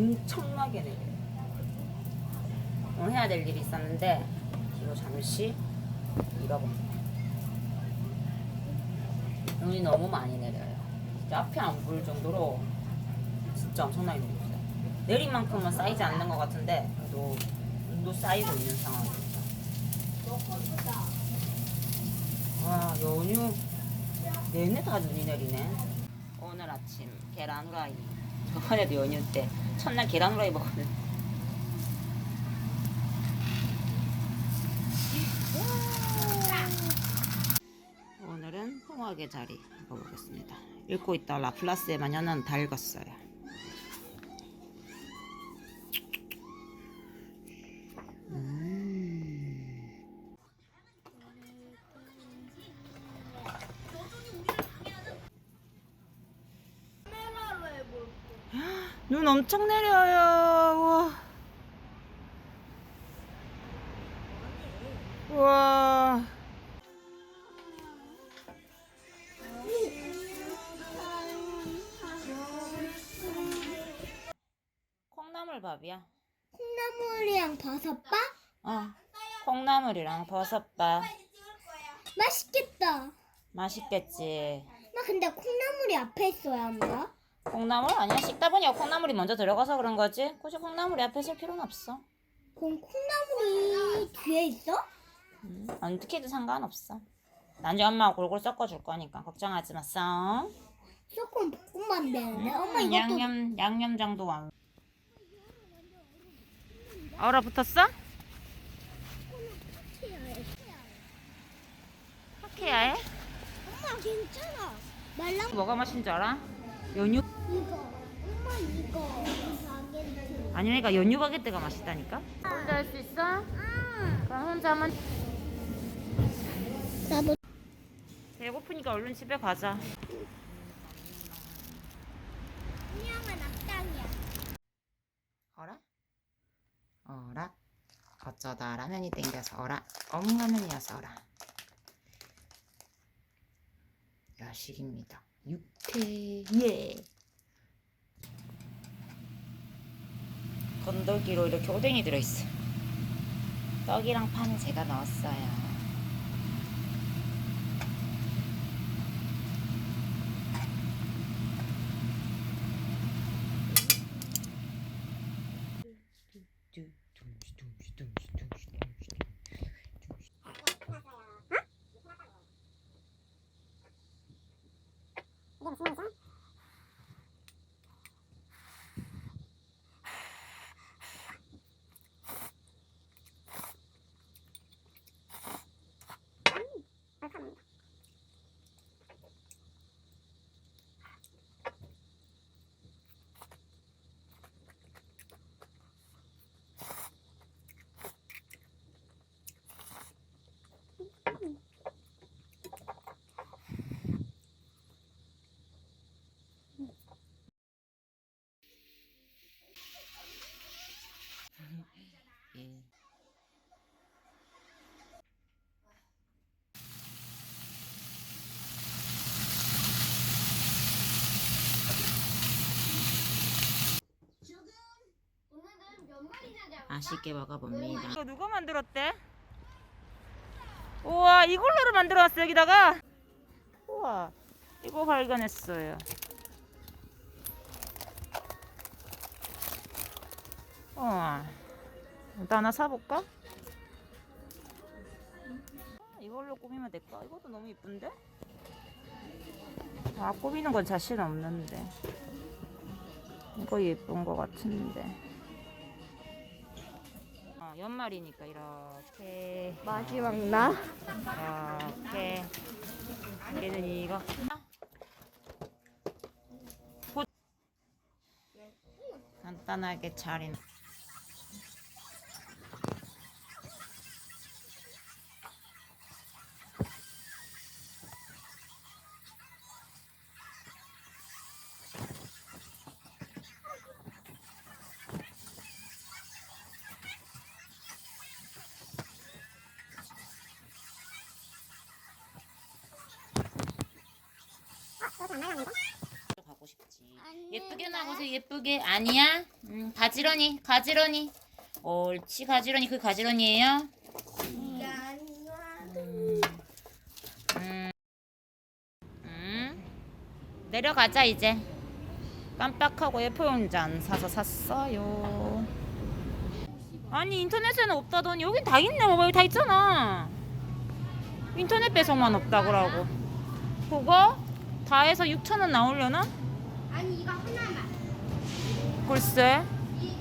엄청나게 내려요. 오늘 해야 될 일이 있었는데 이거 잠시 잃어봅니다. 눈이 너무 많이 내려요. 진짜 앞이 안 보일 정도로 진짜 엄청나게 내렸어요. 내린 만큼은 쌓이지 않는 것 같은데 그래도 눈도 쌓이고 있는 상황입니다. 와 연휴 내내 다 눈이 내리네. 오늘 아침 계란 후라이. 저번에도 연휴 때 첫날 계란 후라이 먹었는데. 오늘은 홍학의 자리 먹어보겠습니다. 읽고 있다 라플라스의 마녀는 다 읽었어요. 눈 엄청 내려요. 우와. 우와. 콩나물밥이야. 콩나물이랑 버섯밥? 어. 콩나물이랑 버섯밥. 맛있겠다. 맛있겠지. 나 근데 콩나물이 앞에 있어야 한다. 콩나물 아니야? 식다 보니까 콩나물이 먼저 들어가서 그런 거지. 굳이 콩나물이 앞에 있을 필요는 없어. 그럼 콩나물이 뒤에 있어? 음, 어떻게 해도 상관없어. 나중에 엄마가 골골 섞어줄 거니까 걱정하지 마. 썽. 조금 볶음만 되는데. 엄마 음, 이것도 양념 양념 정도 왕. 얼어붙었어? 학해야 해? 엄마 괜찮아. 말랑 뭐가 맛인 줄 알아? 연유 이거. 엄마 이거. 이 바게트. 아니 내가 연유 바게트가 맛있다니까. 혼자 할 수 있어? 아. 그럼 혼자 하면 나도 배고프니까 얼른 집에 가자. 그냥은 앞장이야. 어라? 어라? 어쩌다 라면이 땡겨서 어라? 엉라면이어서 어라? 야식입니다. 육회 예. 건더기로 이렇게 오뎅이 들어있어. 떡이랑 파는 제가 넣었어요. 예. 오늘은 몇 마리나 잡았어? 맛있게 먹어봅니다. 이거 누가 만들었대? 우와 이걸로를 만들어놨어 여기다가. 우와 이거 발견했어요. 우와 나 하나 사볼까? 아, 이걸로 꾸미면 될까? 이것도 너무 이쁜데? 아 꾸미는 건 자신 없는데 이거 예쁜 거 같은데 어, 연말이니까 이렇게. 마지막 나? 이렇게. 얘는 이거. 곧 간단하게 차린 가고 싶지 안 예쁘게. 하고서 예쁘게 아니야? 음, 가지런히 가지런히 옳지 가지런히 그 가지런히예요 음. 음. 음. 내려가자 이제 깜빡하고 예포용지 안 사서 샀어요 아니 인터넷에는 없다더니 여긴 다 있네 봐봐 여기 다 있잖아 인터넷 배송만 없다 그러고 그거 다 해서 6천 원 나오려나? 아니 이거 하나만. 글쎄 이.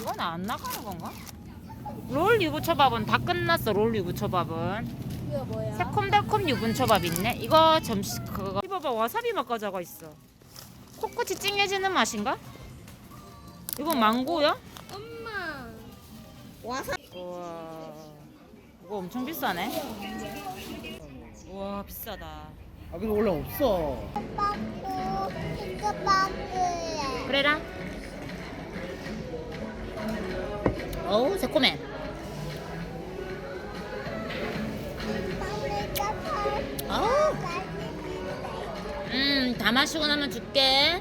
이건 안 나가는 건가? 롤 유부초밥은 다 끝났어 롤 유부초밥은 이거 뭐야? 새콤달콤 유부초밥 있네 이거 점심 그거 이봐봐 와사비 맛 가져가 있어 코끝이 찡해지는 맛인가? 이건 망고야? 엄마. 와사 우와 이거 엄청 비싸네 우 와 비싸다 아 근데 원래 없어. 빠꾸 이거 빠꾸야. 그래라 어우 새콤해 어우 음, 다 마시고 나면 줄게.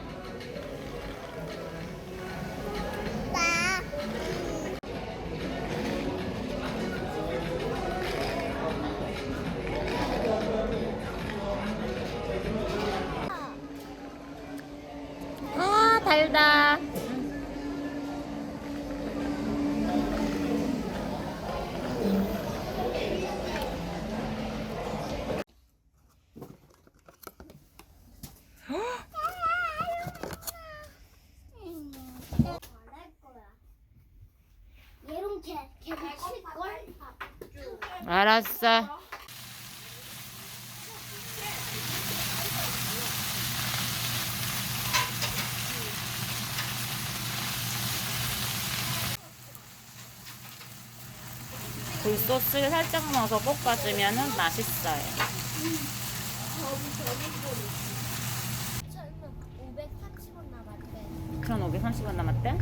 칠걸? 알았어. 굴소스를 살짝 넣어서 볶아주면 맛있어요. 저는 540원 남았대. 그럼 530원 남았대?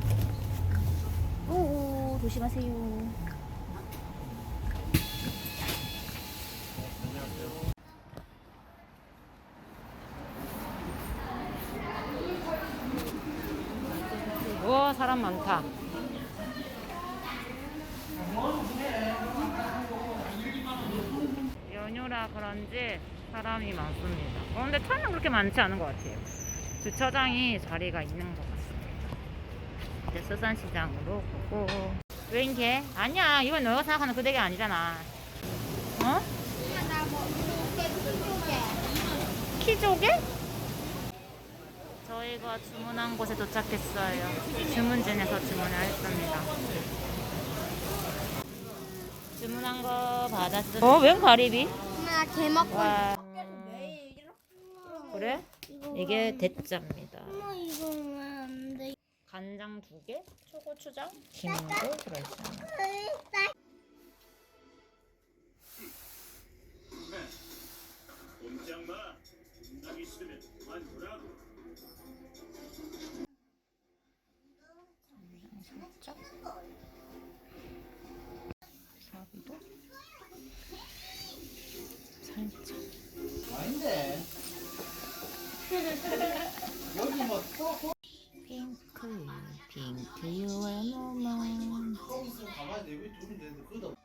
오, 조심하세요. 우와, 사람 많다. 연휴라 그런지 사람이 많습니다. 어, 근데 차는 그렇게 많지 않은 것 같아요. 주차장이 자리가 있는 것 같습니다. 이제 수산시장으로 보고 웬 개? 아니야 이건 너가 생각하는 그 대게 아니잖아 어? 키조개? 저희가 주문한 곳에 도착했어요 주문진에서 주문을 했습니다 주문한 거 받았어. 어? 웬 가리비? 엄마 개 먹고 와. 그래? 이게 대짜입니다. 엄마 이거 왜안 돼? 간장 두 개, 초고추장, 김도 들어있습 아닌데. 여기 뭐 또. 핑크 핑크 유의 노만 거기 있으면 가만히 돼. 왜 둘이 되는데 그러다.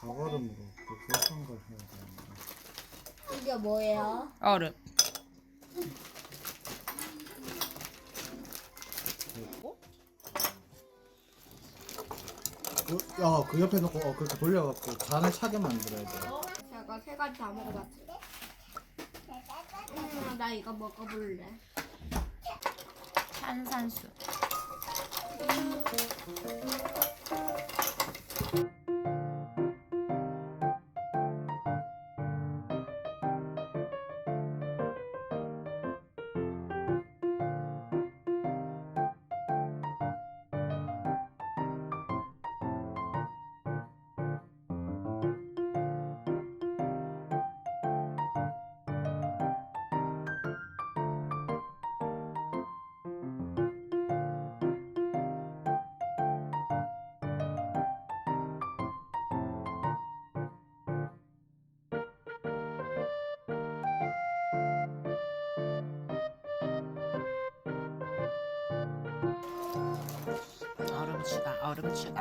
가발음으로 그한 걸 해야 되는데. 이게 뭐예요? 얼음 야, 그 옆에 놓고 어, 그렇게 돌려갖고 잔을 차게 만들어야 돼. 제가 세 가지 다 먹어봤지. 음, 나 이거 먹어볼래. 탄산수 아. 어, 그렇죠.